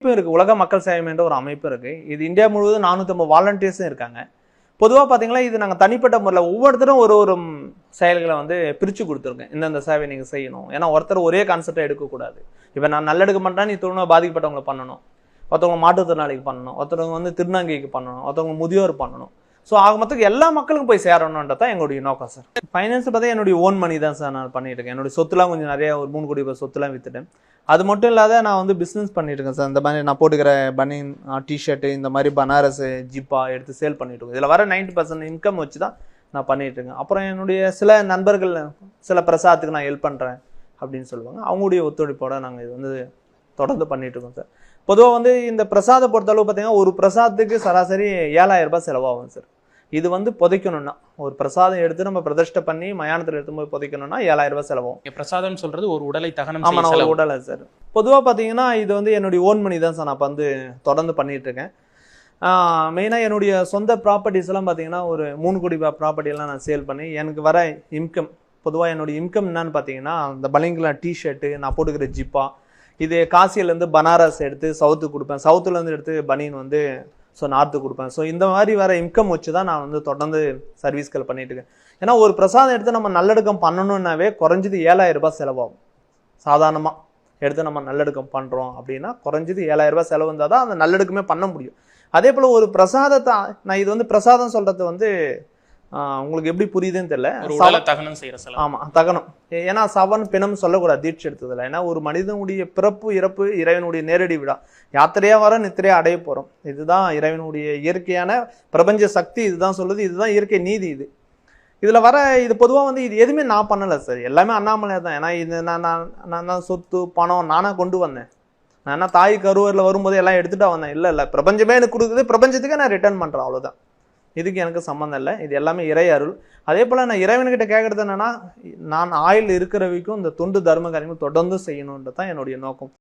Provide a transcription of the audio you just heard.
அமைப்பு இருக்குது உலக மக்கள் சேவை என்ற ஒரு அமைப்பு இருக்குது இது இந்தியா முழுவதும் நானூற்றம்பது வாலண்டியர்ஸும் இருக்காங்க. பொதுவாக பார்த்தீங்கன்னா இது நாங்கள் தனிப்பட்ட முறையில் ஒவ்வொருத்தரும் ஒரு ஒரு செயல்களை வந்து பிரித்து கொடுத்துருக்கேன் இந்தந்த சேவை நீங்கள் செய்யணும். ஏன்னா ஒருத்தர் ஒரே கான்செப்டை எடுக்கக்கூடாது. இப்போ நான் நல்லெடுக்க மாட்டேன் நீ தொழில் பாதிக்கப்பட்டவங்களை பண்ணணும். ஒருத்தவங்க மாற்றுத்திறனாளிக்கு பண்ணணும். ஒருத்தவங்க வந்து திருநங்கைக்கு பண்ணணும். ஒருத்தவங்க முதியோர் பண்ணணும். ஸோ ஆக மொத்தத்துக்கு எல்லா மக்களுக்கும் போய் சேரணுன்றது தான் எங்களுடைய நோக்கம் சார் ஃபைனான்ஸ் பார்த்தா என்னுடைய ஓன் மணி தான் சார் நான் பண்ணிட்டு இருக்கேன் என்னுடைய சொத்துலாம் கொஞ்சம் நிறைய ஒரு மூணு கோடி ரூபாய் சொத்துலாம் வித்துட்டேன். அது மட்டும் இல்லாத நான் வந்து பிஸ்னஸ் பண்ணிட்டு இருக்கேன் சார் இந்த மாதிரி நான் போட்டுக்கிற பனியன் டிஷர்ட்டு இந்த மாதிரி பனாரஸ் ஜிப்பா எடுத்து சேல் பண்ணிட்டு இருக்கேன் இதில் வர 90% பர்சன்ட் இன்கம் வச்சு தான் நான் பண்ணிட்டு இருக்கேன் அப்புறம் என்னுடைய சில நண்பர்கள் சில பிரசாதத்துக்கு நான் ஹெல்ப் பண்ணுறேன் அப்படின்னு சொல்லுவாங்க. அவங்களுடைய ஒத்துழைப்போட நாங்கள் இது வந்து தொடர்ந்து பண்ணிட்டு இருக்கோம் சார் பொதுவாக வந்து இந்த பிரசாத பொறுத்தளவு பார்த்தீங்கன்னா ஒரு பிரசாதத்துக்கு சராசரி ஏழாயிரம் ரூபாய் செலவாகும் சார் இது வந்து புதைக்கணும்னா ஒரு பிரசாதம் எடுத்து நம்ம பிரதிஷ்டை பண்ணி மயானத்தில் எடுத்து போய் புதைக்கணும்னா ஏழாயிரம் ரூபாய் செலவாகும். இங்க பிரசாதம் சொல்றது ஒரு உடலை தகனம் ஆமா செய்ய நான் ஒரு. உடலை சார். பொதுவாக பார்த்தீங்கன்னா இது வந்து என்னுடைய ஓன் மணி தான் சார் நான் இப்போ வந்து தொடர்ந்து பண்ணிட்டு இருக்கேன் மெயினாக என்னுடைய சொந்த ப்ராப்பர்ட்டிஸ் எல்லாம் பார்த்தீங்கன்னா ஒரு மூணு கோடி ப்ராப்பர்ட்டி எல்லாம் நான் சேல் பண்ணி எனக்கு வர இன்கம் பொதுவாக என்னுடைய இன்கம் என்னன்னு பார்த்தீங்கன்னா அந்த பலிங்களா டிஷர்ட்டு நான் போட்டுக்கிற ஜிப்பா இது காசியிலேருந்து பனாரஸ் எடுத்து சவுத்துக்கு கொடுப்பேன். சவுத்துலேருந்து எடுத்து பனியன் வந்து ஸோ நார்த்து கொடுப்பேன். ஸோ இந்த மாதிரி வர இன்கம் வச்சு தான் நான் வந்து தொடர்ந்து சர்வீஸ்கள் பண்ணிட்டு இருக்கேன். ஏன்னா ஒரு பிரசாதம் எடுத்து நம்ம நல்லடக்கம் பண்ணணுன்னாவே குறைஞ்சது ஏழாயிரம் ரூபாய் செலவாகும். சாதாரணமாக எடுத்து நம்ம நல்லடக்கம் பண்ணுறோம் அப்படின்னா குறைஞ்சது ஏழாயிரம் ரூபாய் செலவு இருந்தால் தான் அந்த நல்லடுக்கமே பண்ண முடியும். அதே போல் ஒரு பிரசாதத்தை நான் இது வந்து பிரசாதம் சொல்கிறது வந்து உங்களுக்கு எப்படி புரியுதுன்னு தெரியல. தகனம் செய்யற செலவு. ஆமா தகனம். ஏன்னா சவன் பிணம் சொல்லக்கூடாது தீட்சை எடுத்ததில்ல ஏன்னா ஒரு மனிதனுடைய பிறப்பு இறப்பு இறைவனுடைய நேரடி விழா யாத்திரையா வர நித்திரையா அடைய போறோம். இதுதான் இறைவனுடைய இயற்கையான பிரபஞ்ச சக்தி இதுதான் சொல்லுது இதுதான் இயற்கை நீதி இது. இதுல வர இது பொதுவா வந்து இது எதுவுமே நான் பண்ணல சார். எல்லாமே அண்ணாமலை தான். ஏன்னா இது நான் நான் நான் தான் சொத்து பணம் நானா கொண்டு வந்தேன். நான் என்ன தாய் கருவரில் வரும்போது எல்லாம் எடுத்துட்டா வந்தேன். இல்லை இல்லை. பிரபஞ்சமே எனக்கு கொடுக்குது பிரபஞ்சத்துக்கு நான் ரிட்டர்ன் பண்றேன் அவ்வளவுதான். இதுக்கு எனக்கு சம்மந்தம் இல்லை. இது எல்லாமே இறை அருள். அதே போல் நான் இறைவன்கிட்ட கேட்குறது என்னென்னா நான் ஆயில் இருக்கிற வரைக்கும் இந்த தொண்டு தர்ம காரியங்கள் தொடர்ந்து செய்யணுன்றது தான் என்னுடைய நோக்கம்.